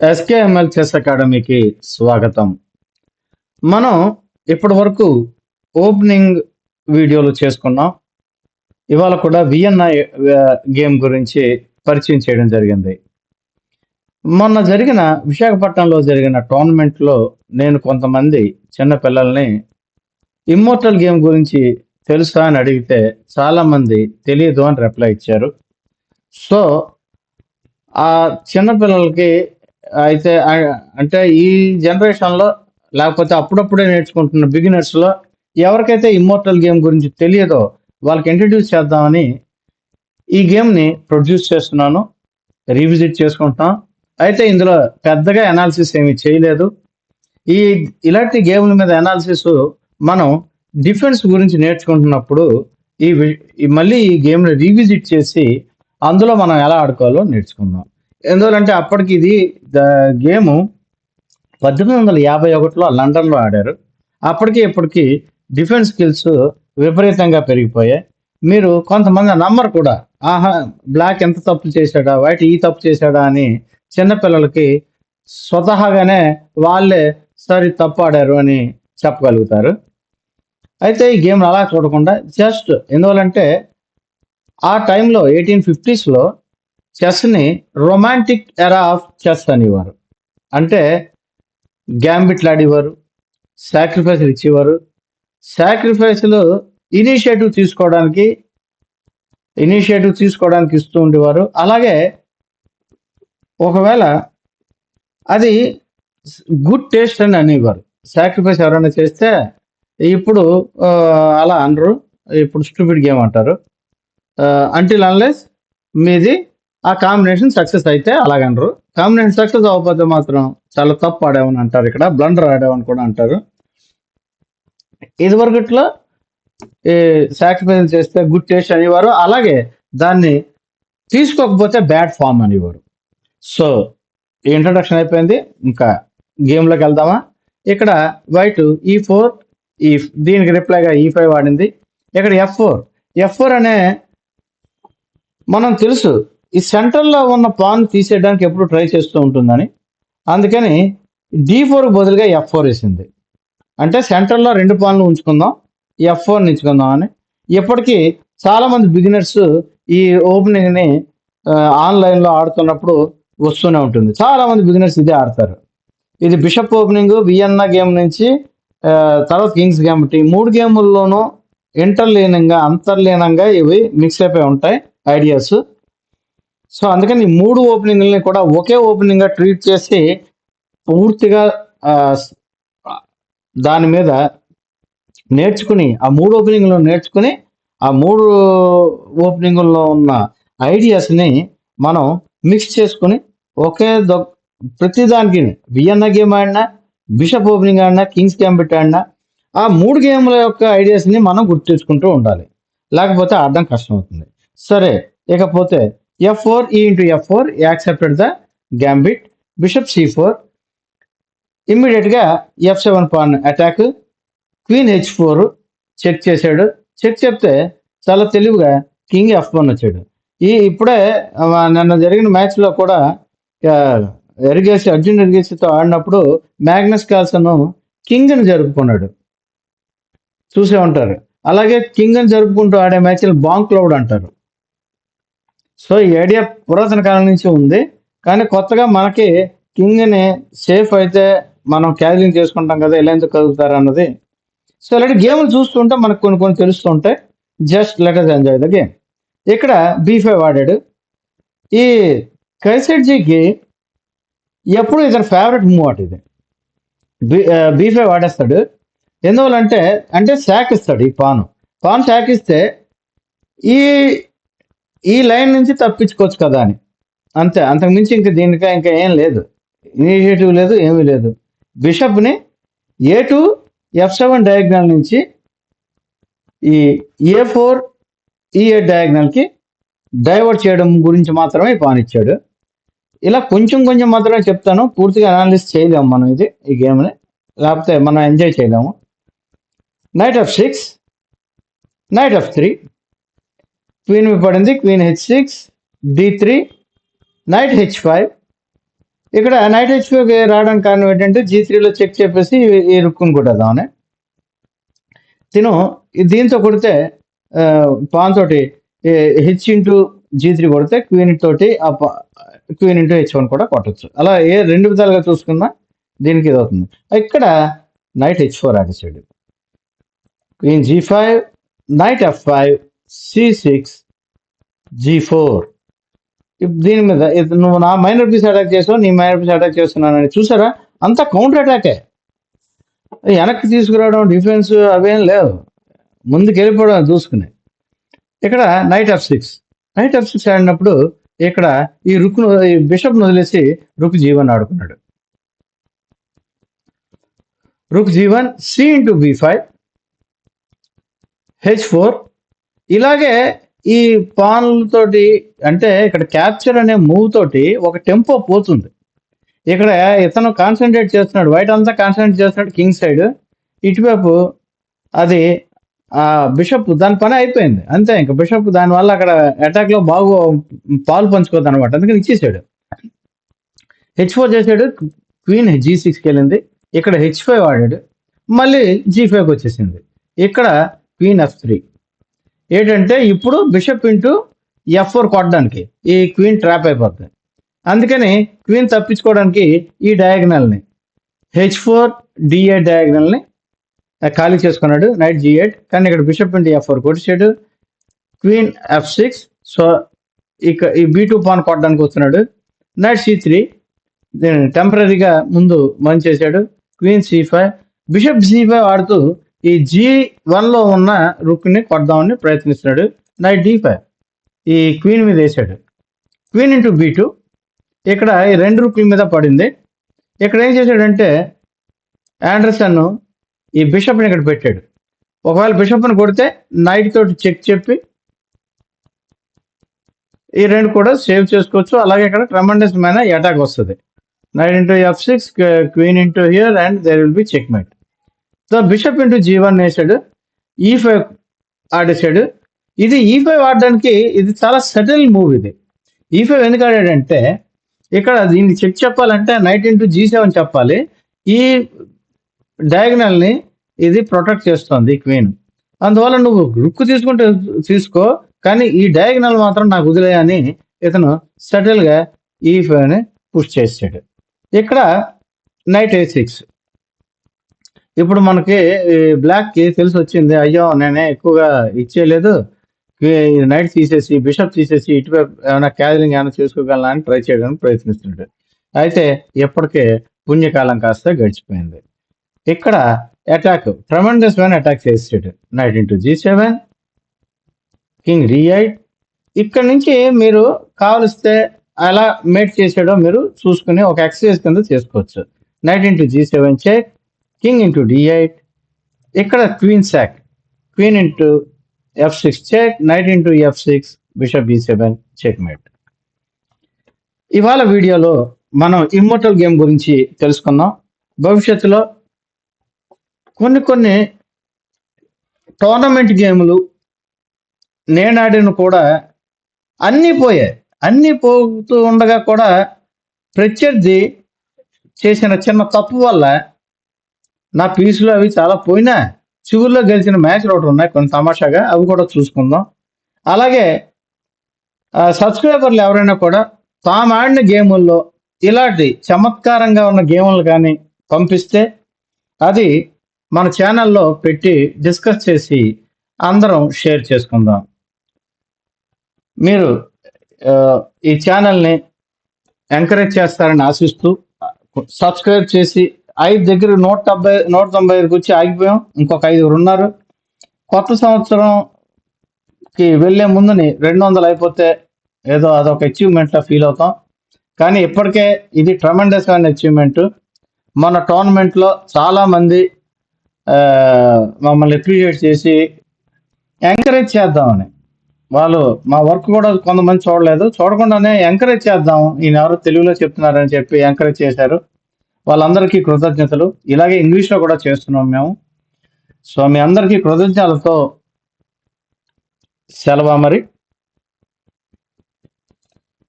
SKML chess అకాడమీకి స్వాగతం. మనం ఇప్పటి వరకు ఓపెనింగ్ వీడియోలు చేసుకున్నాం. ఇవాళ కూడా విఎన్ఐ గేమ్ గురించి పరిచయం చేయడం జరిగింది. మొన్న జరిగిన విశాఖపట్నంలో జరిగిన టోర్నమెంట్లో నేను కొంతమంది చిన్న పిల్లల్ని ఇమ్మోర్టల్ గేమ్ గురించి తెలుసా అని అడిగితే చాలామంది తెలియదు అని రిప్లై ఇచ్చారు. సో ఆ చిన్నపిల్లలకి అయితే అంటే ఈ జనరేషన్లో లేకపోతే అప్పుడప్పుడే నేర్చుకుంటున్న బిగినర్స్లో ఎవరికైతే ఇమ్మోర్టల్ గేమ్ గురించి తెలియదో వాళ్ళకి ఇంట్రడ్యూస్ చేద్దామని ఈ గేమ్ని ప్రొడ్యూస్ చేస్తున్నాను రీవిజిట్ చేసుకుంటున్నాం. అయితే ఇందులో పెద్దగా అనాలిసిస్ ఏమీ చేయలేదు. ఈ ఇలాంటి గేమ్ల మీద అనాలిసిస్ మనం డిఫెన్స్ గురించి నేర్చుకుంటున్నప్పుడు ఈ ఈ మళ్ళీ ఈ గేమ్ని రీవిజిట్ చేసి అందులో మనం ఎలా ఆడుకోవాలో నేర్చుకుందాం. ఎందువల్లంటే అప్పటికి ఇది గేమ్ పద్దెనిమిది వందల యాభై ఒకటిలో లండన్లో ఆడారు. అప్పటికి ఇప్పటికి డిఫెన్స్ స్కిల్స్ విపరీతంగా పెరిగిపోయాయి. మీరు కొంతమంది నమ్మరు కూడా ఆహా బ్లాక్ ఎంత తప్పు చేశాడా వైట్ ఈ తప్పు చేశాడా అని చిన్నపిల్లలకి స్వతహాగానే వాళ్ళే సరే తప్పు ఆడారు అని చెప్పగలుగుతారు. అయితే ఈ గేమ్ అలా చూడకుండా జస్ట్ ఎందువలంటే ఆ టైంలో ఎయిటీన్ ఫిఫ్టీస్లో చెస్ని రొమాంటిక్ ఎరా ఆఫ్ చెస్ అనేవారు. అంటే గ్యాంబిట్లు ఆడేవారు సాక్రిఫైస్లు ఇచ్చేవారు. సాక్రిఫైస్లు ఇనిషియేటివ్ తీసుకోవడానికి ఇనిషియేటివ్ తీసుకోవడానికి ఇస్తూ ఉండేవారు. అలాగే ఒకవేళ అది గుడ్ టేస్ట్ అని అనేవారు. సాక్రిఫైస్ ఎవరైనా చేస్తే ఇప్పుడు అలా అనరు. ఇప్పుడు స్టూపిడ్ గేమ్ అంటారు. అంటిల్ అన్లెస్ మీది ఆ కాంబినేషన్ సక్సెస్ అయితే అలాగనరు. కాంబినేషన్ సక్సెస్ అవ్వకపోతే మాత్రం చాలా తప్పు ఆడామని అంటారు ఇక్కడ. బ్లండర్ ఆడామని కూడా అంటారు. ఇదివరకట్లో ఈ సాక్రిఫైస్ చేస్తే గుడ్ టేస్ట్ అనేవారు. అలాగే దాన్ని తీసుకోకపోతే బ్యాడ్ ఫామ్ అనేవారు. సో ఈ ఇంట్రడక్షన్ అయిపోయింది. ఇంకా గేమ్లోకి వెళ్దామా? ఇక్కడ వైట్ ఈ ఫోర్ ఈ దీనికి రిప్లైగా ఈ ఫైవ్ వాడింది. ఇక్కడ ఎఫ్ ఫోర్ ఎఫ్ ఫోర్ అనే మనం తెలుసు ఈ సెంట్రల్లో ఉన్న పాన్ తీసేయడానికి ఎప్పుడు ట్రై చేస్తూ ఉంటుందని. అందుకని డి ఫోర్ బదులుగా ఎఫ్ ఫోర్ వేసింది. అంటే సెంటర్లో రెండు పాన్లు ఉంచుకుందాం ఎఫ్ ఫోర్ ఉంచుకుందాం అని. ఇప్పటికీ చాలామంది బిగినర్స్ ఈ ఓపెనింగ్ని ఆన్లైన్లో ఆడుతున్నప్పుడు వస్తూనే ఉంటుంది. చాలామంది బిగినర్స్ ఇదే ఆడతారు. ఇది బిషప్ ఓపెనింగ్ వియన్నా గేమ్ నుంచి తర్వాత కింగ్స్ గేమ్ మూడు గేముల్లోనూ ఇంటర్లీనంగా అంతర్లీనంగా ఇవి మిక్స్ అయిపోయి ఉంటాయి ఐడియాస్ సో అందుకని మూడు ఓపెనింగ్లని కూడా ఒకే ఓపెనింగ్గా ట్రీట్ చేసి పూర్తిగా దాని మీద నేర్చుకుని ఆ మూడు ఓపెనింగ్లో నేర్చుకుని ఆ మూడు ఓపెనింగుల్లో ఉన్న ఐడియాస్ని మనం మిక్స్ చేసుకుని ఒకే దొ ప్రతి దానికి వియన్నా గేమ్ ఆడినా బిషప్ ఓపెనింగ్ ఆడినా కింగ్స్ గ్యాంబిట్ ఆడినా ఆ మూడు గేమ్ల యొక్క ఐడియాస్ని మనం గుర్తుంచుకుంటూ ఉండాలి. లేకపోతే ఆడడం కష్టమవుతుంది. సరే ఇకపోతే F e E into F the gambit. The gambit bishop C four ఇమ్మీడియట్గా F seven pawn attack queen H four check చేశాడు చెక్ చెప్తే చాలా తెలివిగా కింగ్ ఎఫ్ వన్ వచ్చాడు. ఈ ఇప్పుడే నిన్న జరిగిన మ్యాచ్లో కూడా ఎరిగేసి అర్జున్ ఎరిగేసితో ఆడినప్పుడు మ్యాగ్నస్ కార్సన్ కింగ్ని జరుపుకున్నాడు. చూసే ఉంటారు. అలాగే కింగ్ని జరుపుకుంటూ ఆడే మ్యాచ్లు బాంక్ క్లౌడ్ అంటారు. సో ఈ ఐడియా పురాతన కాలం నుంచి ఉంది. కానీ కొత్తగా మనకి కింగ్ని సేఫ్ అయితే మనం క్యాజింగ్ చేసుకుంటాం కదా ఎలా ఎందుకు కదులుతారు అన్నది. సో ఇలాంటి గేమ్లు చూస్తుంటే మనకు కొన్ని కొన్ని తెలుస్తుంటాయి just letters enjoy the game ఇక్కడ బీ ఫైవ్ ఆడాడు ఈ కైసెడ్జీకి ఎప్పుడు ఇతని ఫేవరెట్ మూవ్ అటు ఇది. బీ బీ ఫైవ్ ఆడేస్తాడు ఎందువల్లంటే అంటే శాక్ ఇస్తాడు ఈ పాను పాన్ శాక్ ఇస్తే ఈ ఈ లైన్ నుంచి తప్పించుకోవచ్చు కదా అని. అంతే అంతకుమించి ఇంకా దీనికా ఇంకా ఏం లేదు. ఇనిషియేటివ్ లేదు ఏమీ లేదు. బిషప్ని A two F seven diagonal నుంచి ఈ ఏ ఫోర్ ఈ ఏ డయాగ్నల్కి డైవర్ట్ చేయడం గురించి మాత్రమే పానిచ్చాడు ఇలా కొంచెం కొంచెం మాత్రమే చెప్తాను. పూర్తిగా అనాలిసిస్ చేయలేము మనం ఇది ఈ గేమ్ని లేకపోతే మనం ఎంజాయ్ చేయలేము. Knight F six knight F three queen పడింది queen H six D three knight H five ఇక్కడ నైట్ హెచ్ ఫైవ్ రావడానికి కారణం ఏంటంటే జీ త్రీలో చెక్ చెప్పేసి ఈ- రుక్కుని రుక్కుని కొట్టేద్దామని. తిను దీంతో కొడితే పాన్ తోటి హెచ్ ఇంటూ జీ త్రీ కొడితే క్వీన్ తోటి ఆ క్వీన్ ఇంటూ హెచ్ వన్ కూడా కొట్టచ్చు. అలా ఏ రెండు విధాలుగా చూసుకున్నా దీనికి ఇది అవుతుంది ఇక్కడ knight H four ఆడేసాడు queen G five knight F five C six G four దీని మీద నువ్వు నా మైనర్ పీస్ అటాక్ చేసావు నీ మైనర్ పీస్ అటాక్ చేస్తున్నానని చూసారా? అంతా కౌంటర్ అటాకే వెనక్కి తీసుకురావడం డిఫెన్స్ అవేం లేవు. ముందుకు వెళ్ళిపోవడం చూసుకుని. ఇక్కడ knight of six knight of six ఆడినప్పుడు ఇక్కడ ఈ రుక్ను ఈ బిషప్ వదిలేసి rook Jeevan ఆడుకున్నాడు. Rook g one c into b five h four ఇలాగే ఈ పాన్లతోటి అంటే ఇక్కడ క్యాప్చర్ అనే మూవ్ తోటి ఒక టెంపో పోతుంది. ఇక్కడ ఇతను కాన్సన్ట్రేట్ చేస్తున్నాడు వైట్ అంతా కాన్సన్ట్రేట్ చేస్తున్నాడు కింగ్ సైడ్ ఇటువైపు అది ఆ బిషప్ దాని పని అయిపోయింది. అంతే ఇంకా బిషప్ దాని వల్ల అక్కడ అటాక్లో బాగు పాలు పంచుకోద్ది అనమాట అందుకని ఇచ్చేసాడు. హెచ్ ఫోర్ చేసాడు క్వీన్ జీ సిక్స్కి వెళ్ళింది ఇక్కడ హెచ్ ఫైవ్ ఆడాడు. మళ్ళీ జీ ఫైవ్కి వచ్చేసింది. ఇక్కడ క్వీన్ ఎఫ్ త్రీ ఏంటంటే ఇప్పుడు బిషప్ ఇంటూ ఎఫ్ ఫోర్ కొట్టడానికి ఈ క్వీన్ ట్రాప్ అయిపోతుంది అందుకని క్వీన్ తప్పించుకోవడానికి ఈ డయాగ్నల్ని హెచ్ ఫోర్ డిఏ డయాగ్నల్ని ఖాళీ చేసుకున్నాడు నైట్ జీ ఎయిట్ కానీ ఇక్కడ బిషప్ ఇంటూ ఎఫ్ ఫోర్ కొట్టేసాడు. క్వీన్ ఎఫ్ సిక్స్ సో ఇక ఈ బీ టూ పాన్ కొట్టడానికి వస్తున్నాడు. నైట్ సి త్రీ టెంపరీగా ముందు మంచి చేశాడు. Queen C five bishop C five ఆడుతూ ఈ జీ వన్లో ఉన్న రుక్ని కొడదామని ప్రయత్నిస్తున్నాడు. నైట్ డి ఫైవ్ ఈ క్వీన్ మీద వేసాడు క్వీన్ ఇంటూ బీ టూ ఇక్కడ ఈ రెండు రుక్ల మీద పడింది. ఇక్కడ ఏం చేశాడంటే ఆండర్సన్ ఈ బిషప్ని ఇక్కడ పెట్టాడు. ఒకవేళ బిషప్ని కొడితే నైట్ తోటి చెక్ చెప్పి ఈ రెండు కూడా సేవ్ చేసుకోవచ్చు. అలాగే ఇక్కడ ట్రమండస్ మైన అటాక్ వస్తుంది. Knight into F six queen into here and there will be checkmate so bishop into G one వేసాడు ఈ ఫైవ్ ఆడేసాడు ఇది e ఈ ఫైవ్ ఆడడానికి ఇది చాలా సెటిల్ మూవ్ ఇది. E ఈ ఫైవ్ ఎందుకు ఆడాడంటే ఇక్కడ దీన్ని చెక్ చెప్పాలంటే నైట్ ఇంటూ జీ సెవెన్ చెప్పాలి. ఈ డయాగ్నల్ని ఇది ప్రొటెక్ట్ చేస్తుంది క్వీన్ అందువల్ల నువ్వు రుక్కు తీసుకుంటే తీసుకో కానీ ఈ డయాగ్నల్ మాత్రం నాకు వదిలేయని ఇతను సెటిల్గా ఈ ఫైవ్ని పుష్ చేసాడు. ఇక్కడ నైట్ ఏ సిక్స్ ఇప్పుడు మనకి బ్లాక్కి తెలిసి వచ్చింది. అయ్యో నేనే ఎక్కువగా ఇచ్చేయలేదు. నైట్ తీసేసి బిషప్ తీసేసి ఇటువైపు ఏమైనా క్యాదరింగ్ ఏమైనా చేసుకోగలనా అని ట్రై చేయడానికి ప్రయత్నిస్తున్నాడు అయితే ఇప్పటికే పుణ్యకాలం కాస్త గడిచిపోయింది. ఇక్కడ అటాక్ ట్రమండస్ మ్యాన్ అటాక్ చేసాడు knight into G seven king రియైట్ ఇక్కడ నుంచి మీరు కావలిస్తే ఎలా మేట్ చేసాడో మీరు చూసుకుని ఒక ఎక్సర్సైజ్ కింద చేసుకోవచ్చు. Knight into G seven check king into D eight ఇక్కడ queen sac queen into F six check knight into F six bishop B seven checkmate ఇవాళ వీడియోలో మనం ఇమ్మోటల్ గేమ్ గురించి తెలుసుకుందాం. భవిష్యత్తులో కొన్ని కొన్ని టోర్నమెంట్ గేములు నేను ఆడిన కూడా అన్నీ పోయాయి అన్నీ పోతూ ఉండగా కూడా ప్రత్యర్థి చేసిన చిన్న తప్పు వల్ల నా పీసులు అవి చాలా పోయినా చివరిలో గెలిచిన మ్యాచ్లు ఒకటి ఉన్నాయి కొన్ని తమాషాగా. అవి కూడా చూసుకుందాం. అలాగే సబ్స్క్రైబర్లు ఎవరైనా కూడా తాము ఆడిన గేముల్లో ఇలాంటి చమత్కారంగా ఉన్న గేములు కానీ పంపిస్తే అది మన ఛానల్లో పెట్టి డిస్కస్ చేసి అందరం షేర్ చేసుకుందాం. మీరు ఈ ఛానల్ని ఎంకరేజ్ చేస్తారని ఆశిస్తూ సబ్స్క్రైబ్ చేసి ఐదు దగ్గర నూట డెబ్బై నూట తొంభై ఐదుకి వచ్చి ఆగిపోయాం. ఇంకొక ఐదుగురు ఉన్నారు. కొత్త సంవత్సరంకి వెళ్ళే ముందుని రెండు వందలు అయిపోతే ఏదో అదొక అచీవ్మెంట్లా ఫీల్ అవుతాం. కానీ ఇప్పటికే ఇది ట్రమెండస్ అయిన అచీవ్మెంట్ మన టోర్నమెంట్లో చాలామంది మమ్మల్ని అప్రిషియేట్ చేసి ఎంకరేజ్ చేద్దామని. వాళ్ళు మా వర్క్ కూడా కొంతమంది చూడలేదు. చూడకుండానే ఎంకరేజ్ చేద్దాం. ఈయన ఎవరు తెలుగులో చెప్తున్నారని చెప్పి ఎంకరేజ్ చేశారు. వాళ్ళందరికీ కృతజ్ఞతలు. ఇలాగే ఇంగ్లీష్లో కూడా చేస్తున్నాం మేము. సో మీ అందరికీ కృతజ్ఞతలతో సెలవు మరి.